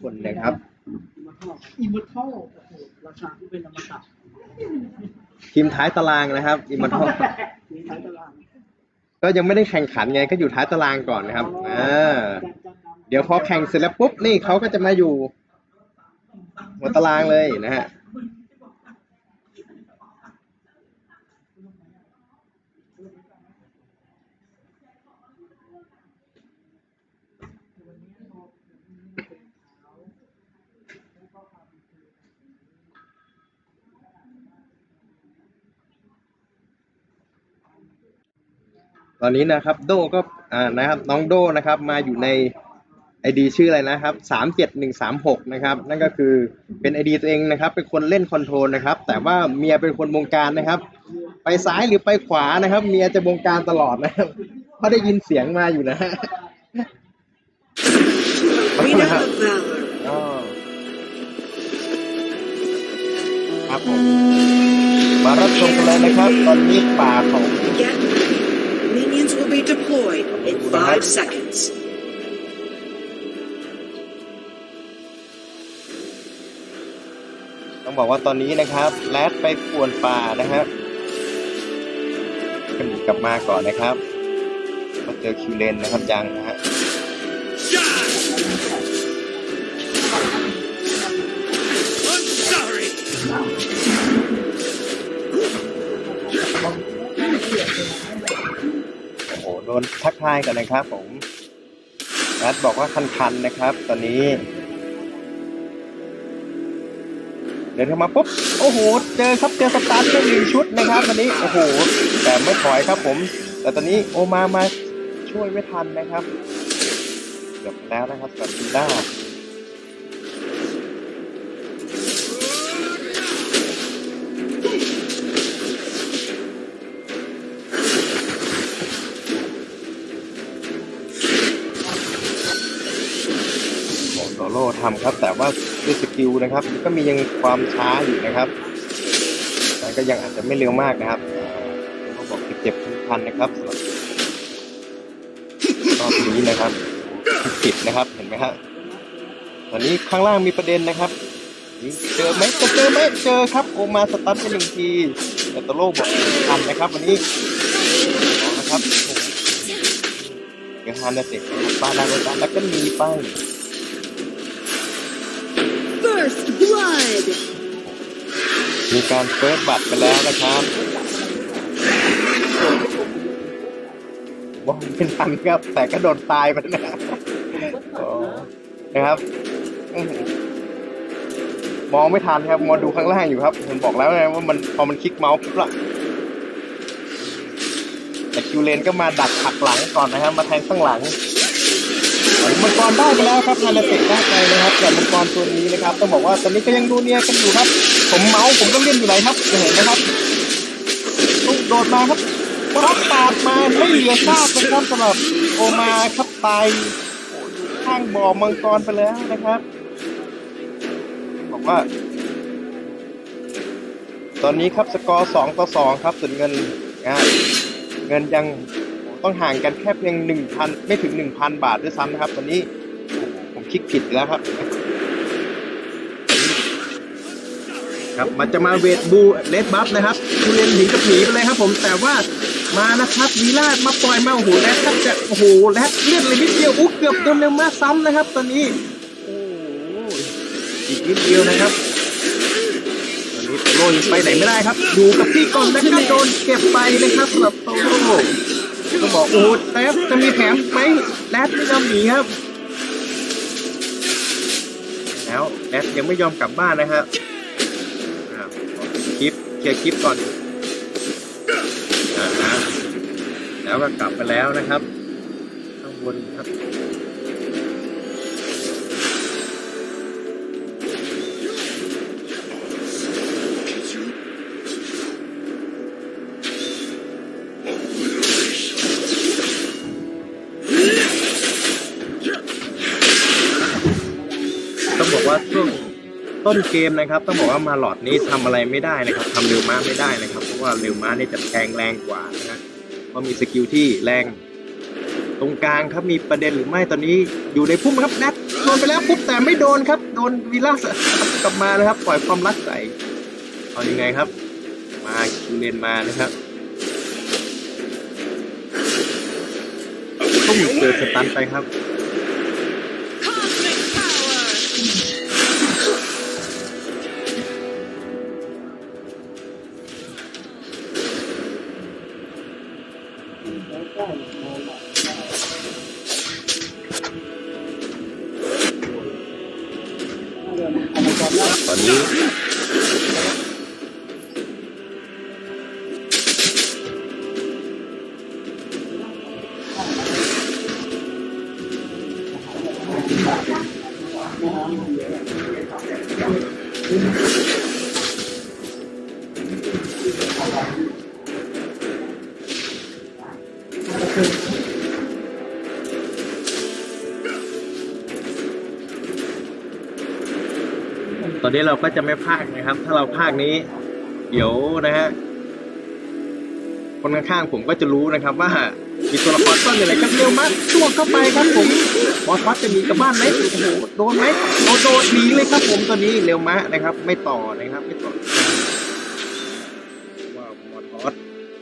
คนนะครับอิมมอร์ทัลโอ้โหราชาที่เป็นอมตะทีมท้ายตารางนะครับอิมมอร์ทัลมีท้ายตารางก็ยังไม่ได้แข่งขันไงก็อยู่ท้ายตารางก่อนนะครับอ่าเดี๋ยวพอแข่งเสร็จแล้วปุ๊บนี่เขาก็จะมาอยู่หัวตารางเลยนะฮะ ตอนนี้นะครับโดก็อ่านะครับน้องโดนะครับมาอยู่ในไอดีชื่ออะไรนะครับสามเจ็ดหนึ่งสามหกนะครับนั่นก็คือเป็นไอดีตัวเองนะครับเป็นคนเล่นคอนโทรลนะครับแต่ว่าเมียเป็นคนบงการนะครับ ไปซ้ายหรือไปขวานะครับ เมียจะบงการตลอดนะครับเพราะได้ยินเสียงมาอยู่นะฮะ Arena of Valor. อ๋อครับผมมารับชมกันเลยนะครับ ตอนนี้ป่าของ deployed in five seconds. ต้องบอกว่าตอนนี้นะครับแรดไปกวนป่านะครับก็หนีกลับมาก่อนนะครับก็เจอคิวเลนนะครับยังนะฮะ ดนทักทายกันนะครับผมแรดบอกว่าคันๆนะครับ ตอนนี้ เดินเข้ามาปุ๊บโอ้โห เจอครับเจอสตาร์ทไปหนึ่งชุดนะครับวันนี้โอ้โห แต่ไม่ถอยครับผม แต่ตอนนี้โอมามาช่วยไม่ทันนะครับเกือบแล้วนะครับกับดีด้า ทำครับ แต่ว่าด้วยสกิลนะครับก็มียังความช้าอยู่นะครับแต่ก็ยังอาจจะไม่เร็วมากนะครับเขาบอกเจ็บๆคันนะครับสำหรับรอบนี้นะครับผิดนะครับเห็นไหมครับตอนนี้ข้างล่างมีประเด็นนะครับเจอไหมจะเจอไหมเจอครับโอมาสตันไปหนึ่งทีแต่ตโลบอกทันนะครับ วันนี้เอาละครับโอ้โหเดี๋ยวฮันจะเสร็จปาดาโดตันแล้วก็หนีไป First blood. มีการเฟิร์สบัตรไปแล้วนะครับว่าไม่ทันครับ แต่ก็โดนตายไปนะครับอ๋อนะครับอื้อหือมองไม่ทันครับมองดูข้างล่างอยู่ครับ ผมบอกแล้วไงว่ามันพอมันคลิกเมาส์ปุ๊บละแต่คิวเลนก็มาดักหักหลังก่อนนะครับ มาแทงข้างหลัง มังกรได้ไปแล้วครับฮานาเตะได้ไปนะครับแต่มังกรตัวนี้นะครับต้องบอกว่าตอนนี้ก็ยังดูเนียกันอยู่ครับ ผมเมาส์ผมก็เล่นอยู่ไหนครับจะเห็นนะครับตุ๊กโดดมาครับรับปาดมาไม่เหลือซากนะครับสำหรับโอมาครับตายโอ้อยู่ข้างบ่อมังกรไปแล้วนะครับ บอกว่า ตอนนี้ครับสกอร์สองต่อสองครับส่วนเงินเงินยัง ต้องห่างกันแค่เพียงหนึ่งพันไม่ถึงหนึ่งพันบาทด้วยซ้ำนะครับตอนนี้ผมคลิกผิดแล้วครับ ครับมันจะมาเวทบูเลดบัฟนะครับทุเรียนถึงกับหนีไปเลยครับ ผมแต่ว่ามานะครับวีลาดมาปล่อยมาโอ้โหแรดครับจะโอ้โหแรดเลือดเลยนิดเดียวอุ๊เกือบโดนเร็วมากซ้ำนะครับ ตอนนี้โอ้โหอีกนิดเดียวนะครับตอนนี้โตโร่ยังไปไหนไม่ได้ครับอยู่กับพี่ก่อนแล้วก็โดนเก็บไปนะครับสำหรับโตโร่ ก็บอกโอ้แรดจะมีแถมไหมแรดไม่ยอมหนีครับ แล้วแรดยังไม่ยอมกลับบ้านนะครับคลิปเคลียร์คลิปก่อนอ่าฮะแล้วก็กลับไปแล้วนะครับข้างบนครับ ต้นเกมนะครับต้องบอกว่ามาหลอดนี้ทำอะไรไม่ได้นะครับทำเร็วม้าไม่ได้นะครับ เพราะว่าเร็วม้าเนี่ยจะแทงแรงกว่านะฮะเพราะมีสกิลที่แรง ตรงกลางครับมีประเด็นหรือไม่ตอนนี้อยู่ในพุ่มครับแนทโซนไปแล้วปุ๊บแต่ไม่โดนครับ โดนวีล่ากลับมานะครับ ปล่อยความรักใส่เอายังไงครับ มาคิวเลนมานะครับต้องเจอสตันไปครับ ตอนนี้เราก็จะไม่พากนะครับ ถ้าเราพากนี้ เดี๋ยวนะฮะคนข้างๆผมก็จะรู้นะครับ ว่ามีตัวละครซ่อนอยู่ไหนครับเร็วมากช่วงเข้าไปครับผมมอสฟัสจะมีกับบ้านไหมโอ้โหโดนไหมโดนโดนหนีเลยครับ ผมตอนนี้เร็วมะนะครับ ไม่ต่อนะครับ ไม่ต่อว้าวมอสฟัส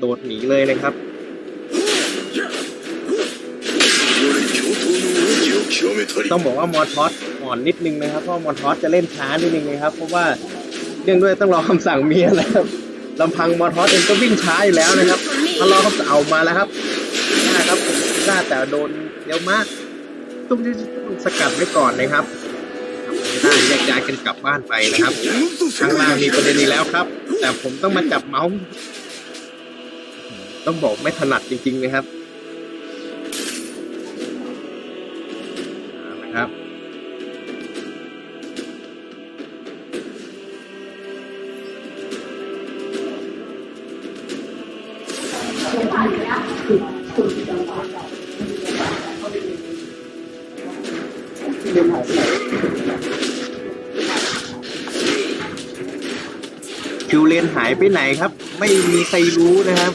โดดหนีเลยนะครับ ต้องบอกว่ามอทอสอ่อนนิดนึงนะครับเพราะมอทอสจะเล่นช้านิดนึงนะครับ เพราะว่าเนื่องด้วยต้องรอคำสั่งเมียนะครับลำพังมอทอสเองก็วิ่งช้าอยู่แล้วนะครับมารอคำสั่งเอามาแล้วครับนะครับล่าแต่โดนเดี๋ยวมาก ตุ้มที่สกัดไว้ก่อนนะครับได้แยกย้ายกันกลับบ้านไปนะครับข้างล่างมีประเด็นนี้แล้วครับ แต่ผมต้องมาจับเมาส์ต้องบอกไม่ถนัดจริง ๆ นะครับ คิวเลนหายไปไหนครับ ไม่มีใครรู้นะครับ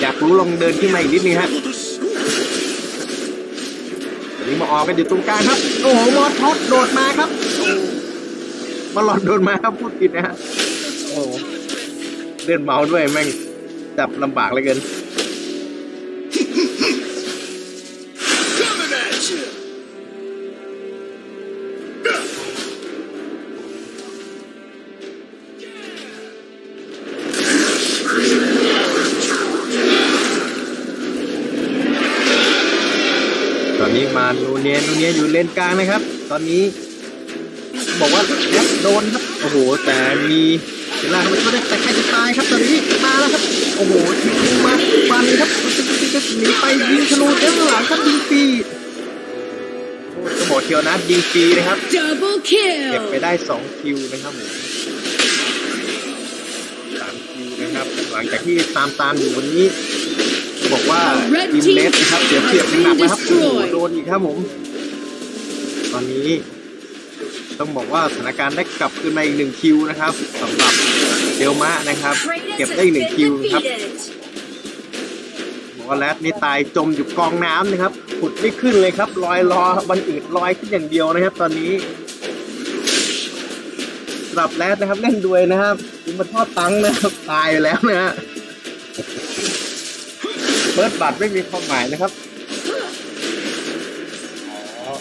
อยากรู้ลองเดินขึ้นมาอีกนิดนึงฮะอันนี้มาออกกันอยู่ตรงกลางครับ โอ้โหมอสทอสโดดมาครับมาหลอดโดดมาครับพูดผิดนะฮะโอ้เลื่นเมาสด้วยแม่งจับลำบากเลยเกิน มานูเนียนูเนียอยู่เลนกลางนะครับ ตอนนี้ บอกว่าแอปโดนครับ โอ้โห แต่มีเวลาเข้ามาช่วยได้แต่ใครจะตายครับตอนนี้มาแล้วครับ โอ้โหยิงมาฟันครับหนีไปยิงทะลุเด้านหลังครับยิงฟรีโอ้จะบอกเทียวนะยิงฟรีนะครับ Double เก็บไป kill! ได้สองคิวนะครับผมสามคิวนะครับ หลังจากที่ตามตามอยู่วันนี้ บอกว่าทีมเลสนะครับเสียเปรียบหนักนะครับโอ้โหโดนอีกครับผม ตอนนี้ ต้องบอกว่าสถานการณ์ได้กลับคืนมาอีกหนึ่งคิวนะครับสำหรับเดลมะนะครับ เก็บได้อีกหนึ่งคิวครับบอกว่าแรดนี่ตายจมอยู่กองน้ำนะครับขุดไม่ขึ้นเลยครับลอยรอบันอืดลอยขึ้นอย่างเดียวนะครับ ตอนนี้สำหรับแรดนะครับเล่นด้วยนะครับยิงมาทอดตังค์นะครับตายไปแล้วนะฮะ เบิร์ดบัตรไม่มีความหมายนะครับอ๋อ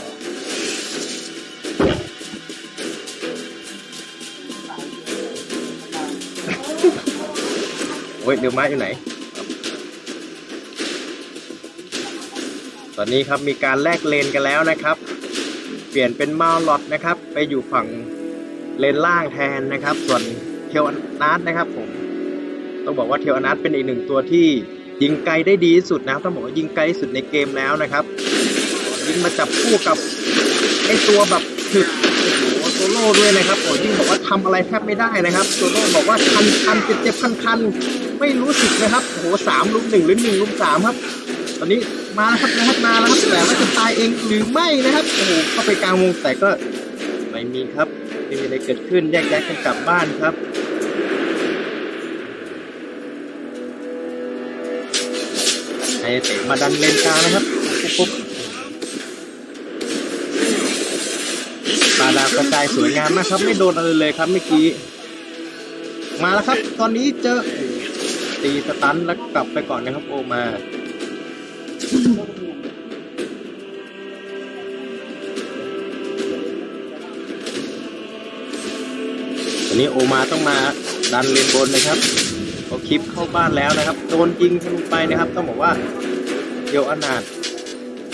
โอ้ยเดี๋ยวมาอยู่ไหน ตอนนี้ครับมีการแลกเลนกันแล้วนะครับ เปลี่ยนเป็นมาลอดนะครับ ไปอยู่ฝั่งเลนล่างแทนนะครับ ส่วนเทลนัทนะครับผม ต้องบอกว่าเทลนัทเป็นอีกหนึ่งตัวที่ ยิงไกลได้ดีที่สุดนะครับต้องบอกว่ายิงไกลที่สุดในเกมแล้วนะครับ ยิงมาจับคู่กับไอตัวแบบถึกโอ้โหโซโล่ด้วยนะครับโอ้ยิ่งบอกว่าทำอะไรแทบไม่ได้นะครับโซโล่บอกว่าคันคันเจ็บเจ็บคันคันไม่รู้สึกนะครับโอ้โหสามลุมหนึ่งหรือหนึ่งลุมสามครับ ตอนนี้มาแล้วครับนะครับมาแล้วครับแต่ว่าจะตายเองหรือไม่นะครับโอ้โหเข้าไปกลางวงแต่ก็ไม่มีครับไม่มีอะไรเกิดขึ้นแยกย้ายกันกลับบ้านครับ ไอเตะมาดันเลนกลางนะครับ ปุ๊บปุ๊บกระจายสวยงามมากครับ ไม่โดนอะไรเลยครับเมื่อกี้ มาแล้วครับ ตอนนี้เจอตีสตันแล้วกลับไปก่อนนะครับ โอมาตอนนี้โอมาต้องมาดันเลนบนนะครับ คลิปเข้าบ้านแล้วนะครับโดนยิงทะลุไปนะครับ ต้องบอกว่าเดียวอนาถ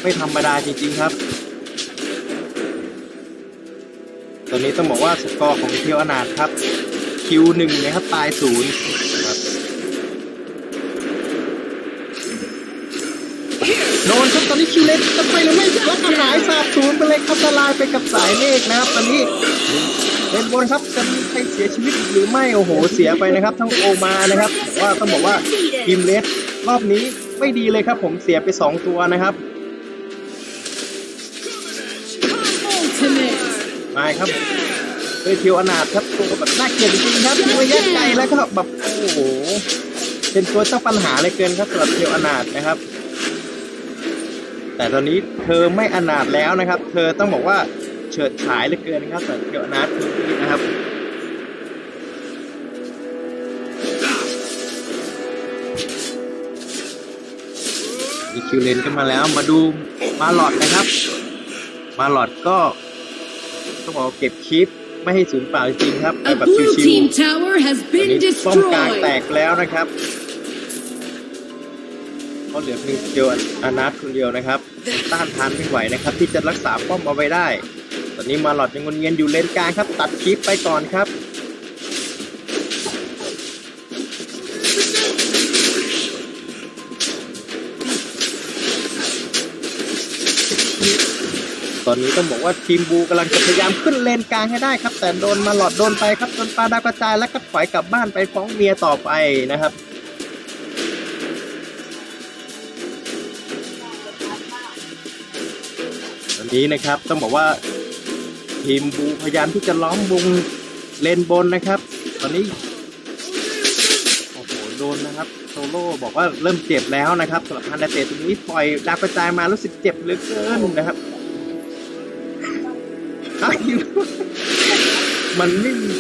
ไม่ธรรมดาจริง ๆ ครับ ตอนนี้ต้องบอกว่าสกอร์ของเทียวอนาถครับ คิวหนึ่งนะครับตายศูนย์โดนครับตอนนี้คิวเล็กจะไปหรือไม่แล้วก็หายสาบศูนย์ไปเลยครับละลายไปกับสายเมฆนะครับ ตอนนี้ เล่นบนครับจะมีใครเสียชีวิตหรือไม่โอ้โหเสียไปนะครับ ทั้งโอมานะครับว่าต้องบอกว่าทีมเลสรอบนี้ไม่ดีเลยครับ ผมเสียไปสองตัวนะครับมาครับเฮ้ยเทียวอนาถครับตัวแบบน่าเกลียดจริงครับยิงระยะไกลแล้วก็แบบโอ้โหเป็นตัวเจ้าปัญหาเลยเกินครับสำหรับเทียวอนาถนะครับ แต่ตอนนี้เธอไม่อนาถแล้วนะครับ เธอต้องบอกว่า เฉิดฉายเหลือเกินนะครับสำหรับเทียวอนาถคนนี้นะครับมีคิวเลนกันมาแล้วมาดูมาหลอดนะครับ มาหลอดก็ต้องบอกว่าเก็บคลิปไม่ให้สูญเปล่าจริงๆครับไป A แบบ blue ชิว team tower has ๆตอน been นี้ป้อมกลางแต destroyed. กแล้วนะครับก็เหลือเพียงเดียวอนาถคนเดียวนะครับต้านทานไม่ไหวนะครับ ที่จะรักษาป้อมเอาไว้ได้ ตอนนี้มาหลอดยังวนเวียนอยู่เลนกลางครับ ตัดคลิปไปก่อนครับตอนนี้ต้องบอกว่าทีมบูกำลังจะพยายามขึ้นเลนกลางให้ได้ครับ แต่โดนมาหลอดโดนไปครับโดนปลาดาวกระจายแล้วก็ถอยกลับบ้านไปฟ้องเมียต่อไปนะครับตอนนี้นะครับต้องบอกว่า ทีมบูพยายามที่จะล้อมวงเลนบนนะครับ ตอนนี้ โอ้โห โดนนะครับ โซโล่บอกว่าเริ่มเจ็บแล้วนะครับสำหรับฮันดาเตะตรงนี้ปล่อยดาวกระจายมารู้สึกเจ็บเหลือเกินนะครับอ้าวมันไม่มี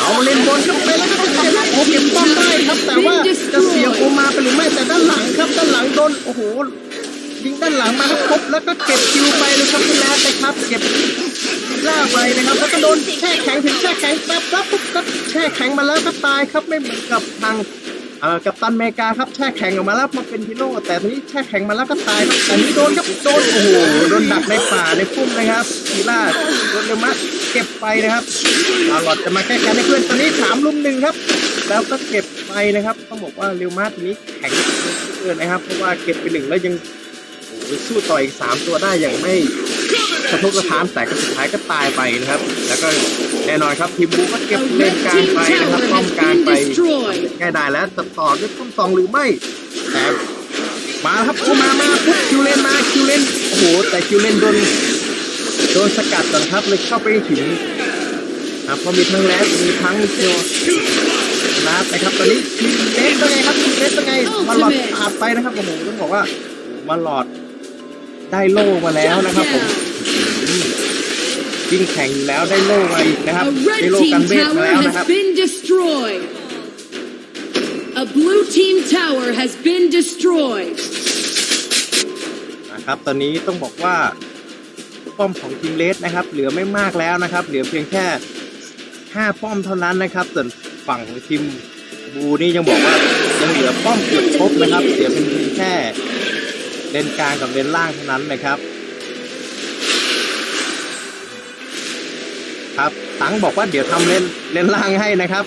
เอาเล่นบอลเข้าไปแล้วก็เก็บโอ้เก็บป้อมได้ครับ แต่ว่าจะเสียโอมาไปหรือไม่แต่ด้านหลังครับ ด้านหลังโดนโอ้โห ยิงด้านหลังมาครับครบแล้วก็เก็บคิวไปเลยครับคุณแรดนะครับ เก็บล่าไปนะครับ แล้วก็โดนแช่แข็งถึงแช่แข็งแป๊บแล้วปุ๊บก็แช่แข็งมาแล้วก็ตายครับไม่เหมือนกับทางเอ่อกับตันอเมริกาครับแช่แข็งออกมาแล้วมาเป็นฮีโร่แต่ทีนี้แช่แข็งมาแล้วก็ตายครับแต่นี้โดนครับโดนโอ้โหโดนดักในป่าในพุ่มนะครับทีล่าโดนเดมัสเก็บไปนะครับอาลอดจะมาแก้แค้นให้เพื่อนตอนนี้สามลุมหนึ่งครับ แล้วก็เก็บไปนะครับต้องบอกว่าเร็วมากทีนี้แข็งเกินนะครับเพราะว่าเก็บไปหนึ่งแล้วยัง โอ้โหสู้ต่ออีกสามตัวได้อย่างไม่สะทกสะท้านแต่ก็สุดท้ายก็ตายไปนะครับ แล้วก็แน่นอนครับทีมบูก็เก็บเลนกาง team ไปนะครับป้อมกาง been ไปง่ายได้แล้วจะต่อด้วยป้อมสองหรือไม่แต่มาครับโอ้มามาปุ๊บคิวเลนมาคิวเลนโอ้โหแต่คิวเลนโดนโดนสกัดก่อนครับเลยเข้าไปถึงอะพอมีทั้งแรดมีทั้งเทียวนัดนะครับตอนนี้ทีมเลนเป็นไงครับทีมเลนเป็นไงมาหลอดขาดไปนะครับโอ้โหต้องบอกว่ามาหลอด ได้โล่มาแล้ว Shut นะครับผม down. ยิ่งแข่งอยู่แล้วได้โล่มาอีกนะครับ A ได้ red โล่กัน team เวทมา tower แล้วนะครับ has been destroyed. A blue team tower has been destroyed. นะครับตอนนี้ต้องบอกว่าป้อมของทีมเลสนะครับ เหลือไม่มากแล้วนะครับ เหลือเพียงแค่ 5 ป้อมเท่านั้นนะครับส่วนฝั่งของทีมบูนี่ยังบอกว่ายังเหลือป้อมเกือบครบนะครับเสียเป็นเพียงแค่ เลนกลางกับเลนล่างเท่านั้นนะครับ ครับตังบอกว่าเดี๋ยวทำเลนเลนล่างให้นะครับ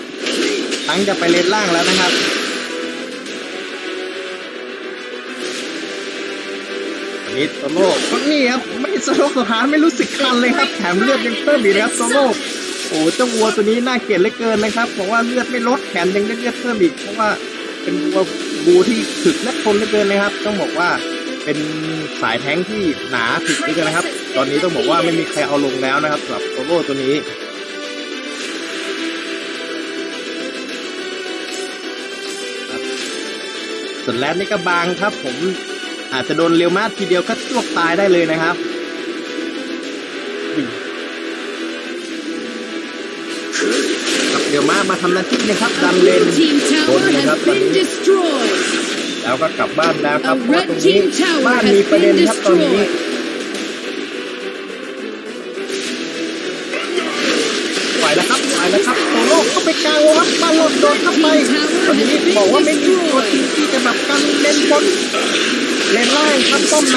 ตังจะไปเลนล่างแล้วนะครับนี่โซโล่ก็นี่ครับไม่สโลกสถานไม่รู้สึกคันเลยครับแถมเลือดยังเพิ่มอีกนะครับโซโล่โอ้เจ้าวัวตัวนี้น่าเกลียดเหลือเกินนะครับบอกว่าเลือดไม่ลดแถมยังได้เลือดเพิ่มอีกเพราะว่าเป็นวัวบูที่ถึกและทนเหลือเกินนะครับ ต้องบอกว่า เป็นสายแท้งที่หนาผิดนี่กันนะครับ ตอนนี้ต้องบอกว่าไม่มีใครเอาลงแล้วนะครับสำหรับโซโล่ตัวนี้ส่วนแรดนี่ก็บางครับ ผมอาจจะโดนเรียวมาทีเดียวก็จวกตายได้เลยนะครับเดี๋ยวมามาทำหน้าที่นะครับดันเลนโดนนะครับ แล้วก็กลับบ้านแล้วครับ A เพราะว่า red ตรงนี้ team tower บ้าน has มีประเด็น been ครับตอนนี้ destroyed. ไหวแล้วครับไหวแล้วครับโตโลกเข้าไปกลางวงครับบ้านโลดโดนเข้าไปตอนนี้บอกว่าไม่มีตัวจริงที่จะแบบกันเล่นบนเลนล่างครับต้มใน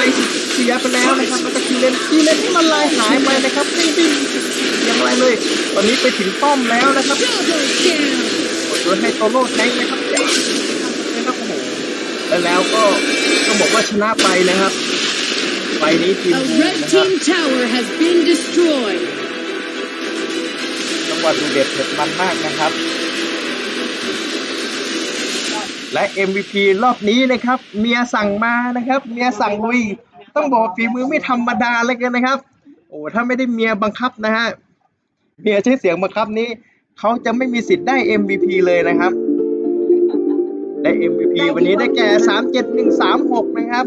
เสียไปแล้วนะครับแล้วก็คือเลนที่เลนที่มันลายหายไปนะครับไม่ไม่มีอย่างไรเลย ตอนนี้ไปถึงป้อมแล้วนะครับ Double kill. โดยให้โตโลแทงค์นะครับนะครับโอ้โห แล้วแล้วก็ต้องบอกว่าชนะไปนะครับไปนี้ทีม A บู red นะครับ team tower has been destroyed. จังหวะดูเด็ดเผ็ดมันมากนะครับ และ MVP รอบนี้นะครับ เมียสั่งมานะครับ เมียสั่งลุยต้องบอกว่าฝีมือไม่ธรรมดาเลยกันนะครับ โอ้ถ้าไม่ได้เมียบังคับนะฮะเมียใช้เสียงบังคับนี้เขาจะไม่มีสิทธิ์ได้ MVP เลยนะครับ และ MVP วันนี้ได้แก่ 37136 นะครับ